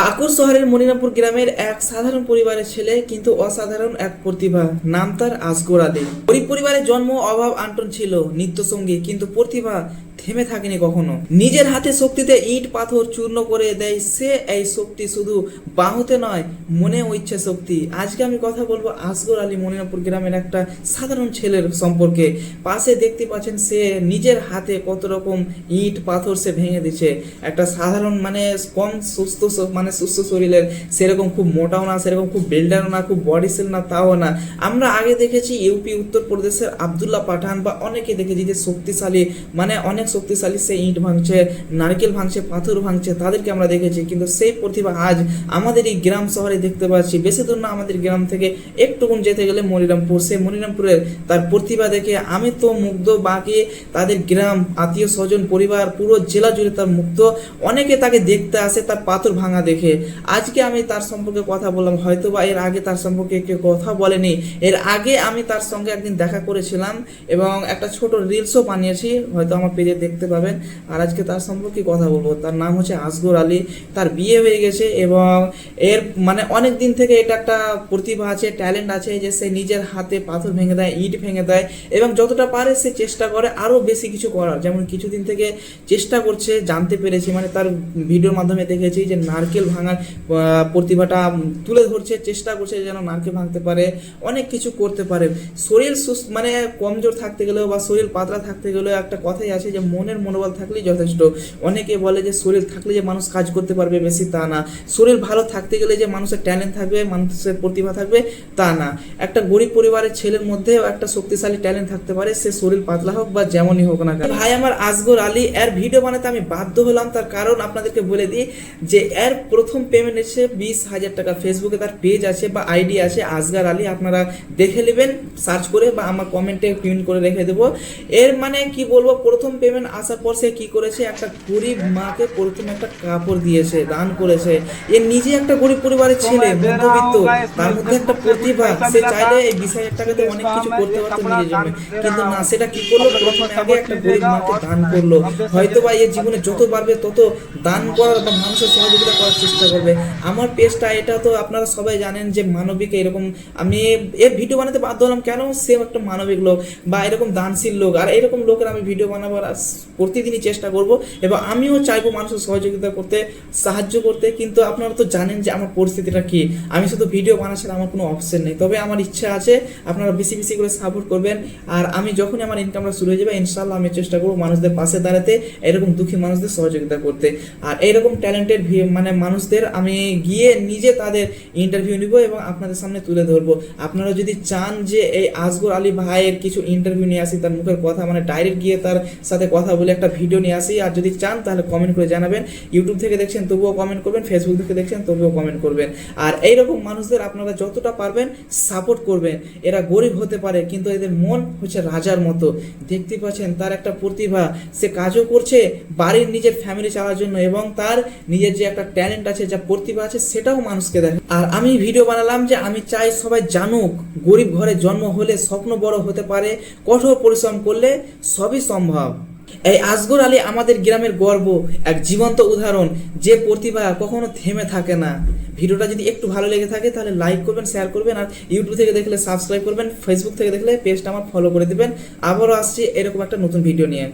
পাকুড় শহরের মনিরামপুর গ্রামের এক সাধারণ পরিবারের ছেলে কিন্তু অসাধারণ এক প্রতিভা, নাম তার আসগোর আলী গরিব পরিবারের জন্ম, অভাব, আন্টন ছিল নিত্যসঙ্গী, কিন্তু প্রতিভা থেমে থাকেনি কখনো। নিজের হাতে শক্তিতে ইট পাথর চূর্ণ করে দেয়, সে এই শক্তি শুধু বাহুতে নয়, মনে ইচ্ছে শক্তি। আজকে আমি কথা বলব আসগর আলী মনিরামপুর গ্রামের একটা সাধারণ ছেলের সম্পর্কে। পাশে দেখতে পাচ্ছেন সে নিজের হাতে কত রকম ইট পাথর সে ভেঙে দিচ্ছে একটা সাধারণ মানে কম সুস্থ মানে সুস্থ শরীরের সেরকম খুব মোটাও না, সেরকম খুব বিল্ডারও না, খুব বডি সেল না, তাও না। আমরা আগে দেখেছি ইউপি উত্তরপ্রদেশের আবদুল্লাহ পাঠান বা অনেকে দেখেছি যে শক্তিশালী মানে অনেক শক্তিশালী সে ইট ভাঙছে, নারকেল ভাঙছে, পাথর ভাঙছে, তাদেরকে আমরা দেখেছি। কিন্তু সেই প্রতিভা আজ আমাদের এই গ্রাম শহরে দেখতে পাচ্ছি। বেশি দূর না আমাদের গ্রাম থেকে একটুকুন যেতে গেলে মনিরামপুর। সেই মনিরামপুরের তার প্রতিভা দেখে আমি তো মুগ্ধ, বাকি তাদের গ্রাম, আত্মীয় স্বজন, পরিবার, পুরো জেলা জুড়ে তার মুগ্ধ। অনেকে তাকে দেখতে আসে, তার পাথর ভাঙা দেখে। আজকে আমি তার সম্পর্কে কথা বললাম হয়তো বা এর আগে তার সম্পর্কে কেউ কথা বলেনি। এর আগে আমি তার সঙ্গে একদিন দেখা করেছিলাম এবং একটা ছোট রিলসও বানিয়েছি, হয়তো আমার পেজে দেখতে পাবেন। আর আজকে তার সম্পর্কে কথা বলব। তার নাম হচ্ছে আসগর আলী। তার বিয়ে হয়ে গেছে এবং এর মানে অনেক দিন থেকে এটা একটা প্রতিভা আছে, ট্যালেন্ট আছে যে সে নিজের হাতে পাথর ভেঙে দেয়, ইট ভেঙে দেয় এবং যতটা পারে সে চেষ্টা করে আরও বেশি কিছু করার। যেমন কিছুদিন থেকে চেষ্টা করছে, জানতে পেরেছি। মানে তার ভিডিওর মাধ্যমে দেখেছি যে নারকেল ভাঙার প্রতিভাটা তুলে ধরছে, চেষ্টা করছে যেন নারকেল ভাঙতে পারে, অনেক কিছু করতে পারে। শরীর সুস্থ মানে কমজোর থাকতে গেলেও বা শরীর পাতলা থাকতে গেলেও একটা কথাই আছে যে মনের মনোবল থাকলেই যথেষ্ট। অনেকে বলে যে শরীর থাকলে যে মানুষ কাজ করতে পারবে, বেশি তা না। শরীর ভালো থাকতে গেলে যে মানুষের ট্যালেন্ট থাকবে, মানুষের প্রতিভা থাকবে, তা না। একটা গরিব পরিবারের ছেলের মধ্যেও একটা শক্তিশালী ট্যালেন্ট থাকতে পারে, সে শরীর পাতলা হোক বা যেমনই হোক না কেন। ভাই আমার আসগর আলী, এর ভিডিও বানাতে আমি বাধ্য হলাম। তার কারণ আপনাদেরকে বলে দিই যে, এর প্রথম পেমেন্ট এসে বিশ হাজার টাকা। ফেসবুকে তার পেজ আছে বা আইডি আছে, আসগার আলী, আপনারা দেখে নেবেন সার্চ করে বা আমার কমেন্টে পিন করে রেখে দেবো। এর মানে কি বলব? প্রথম পেমেন্ট আসার পর সে কি করেছে? একটা গরিব মাকে প্রথম একটা কাপড় দিয়েছে দান করেছে। এ নিজে একটা গরিব পরিবারের ছেলে মধ্যবিত্ত। তার মধ্যে একটা প্রতিভা সে চাইলে এই বিশ হাজার টাকাতে অনেক কিছু করতে পারতো নিজের জন্য। কিন্তু না সেটা কি করল? প্রথমে আগে একটা গরিব মাকে দান করল। হয়তো বা এর জীবনে যত পারবে তত দান করার বা মানুষের সহযোগিতা করার চেষ্টা করবে। আমার পেজটা এটা তো আপনারা সবাই জানেন যে মানবিক এরকম আমি এর ভিডিও বানাতে বাধ্য হলাম। কেন? সে একটা মানবিক লোক বা এরকম দানশীল লোক। আর এরকম লোকের আমি ভিডিও বানাবার আস- প্রতিদিনই চেষ্টা করব এবং আমিও চাইব মানুষের সহযোগিতা করতে, সাহায্য করতে। কিন্তু আপনারা তো জানেন যে আমার পরিস্থিতিটা কি। আমি শুধু ভিডিও বানাচ্ছি, আমার কোনো অপশন নেই। তবে আমার ইচ্ছা আছে আপনারা বেশি বেশি করে সাপোর্ট করবেন। আর আমি যখনই আমার ইনকামটা শুরু হয়ে যাবে ইনশাল্লাহ আমি চেষ্টা করব মানুষদের পাশে দাঁড়াতে, এরকম দুঃখী মানুষদের সহযোগিতা করতে। আর এইরকম ট্যালেন্টেড মানে মানুষদের আমি গিয়ে নিজে তাদের ইন্টারভিউ নিব এবং আপনাদের সামনে তুলে ধরবো। আপনারা যদি চান যে এই আসগর আলী ভাইয়ের কিছু ইন্টারভিউ নিয়ে আসি, তার মুখের কথা মানে ডাইরেক্ট গিয়ে তার সাথে কথা বলে একটা ভিডিও নিয়ে আসি। আর যদি চান, তাহলে কমেন্ট করে জানাবেন। ইউটিউব থেকে দেখছেন, তবুও কমেন্ট করবেন। ফেসবুক থেকে দেখছেন, তবুও কমেন্ট করবেন। আর এইরকম মানুষদের আপনারা যতটা পারবেন সাপোর্ট করবেন। এরা গরিব হতে পারে, কিন্তু এদের মন হচ্ছে রাজার মতো। দেখতে পাচ্ছেন, তার একটা প্রতিভা। সে কাজও করছে বাড়ির নিজের ফ্যামিলি চালার জন্য এবং তার নিজের যে একটা ট্যালেন্ট আছে, যা প্রতিভা আছে, সেটাও মানুষকে দেখে। আর আমি ভিডিও বানালাম যে, আমি চাই সবাই জানুক, গরিব ঘরে জন্ম হলে স্বপ্ন বড় হতে পারে, কঠোর পরিশ্রম করলে সবই সম্ভব। এই আসগর আলী আমাদের গ্রামের গর্ব, এক জীবন্ত উদাহরণ যে প্রতিভা কখনো থেমে থাকে না। ভিডিওটা যদি একটু ভালো লেগে থাকে তাহলে লাইক করবেন শেয়ার করবেন আর ইউটিউব থেকে দেখলে সাবস্ক্রাইব করবেন ফেসবুক থেকে দেখলে পেজটা আমার ফলো করে দেবেন। আবারও আসছি এরকম একটা নতুন ভিডিও নিয়ে।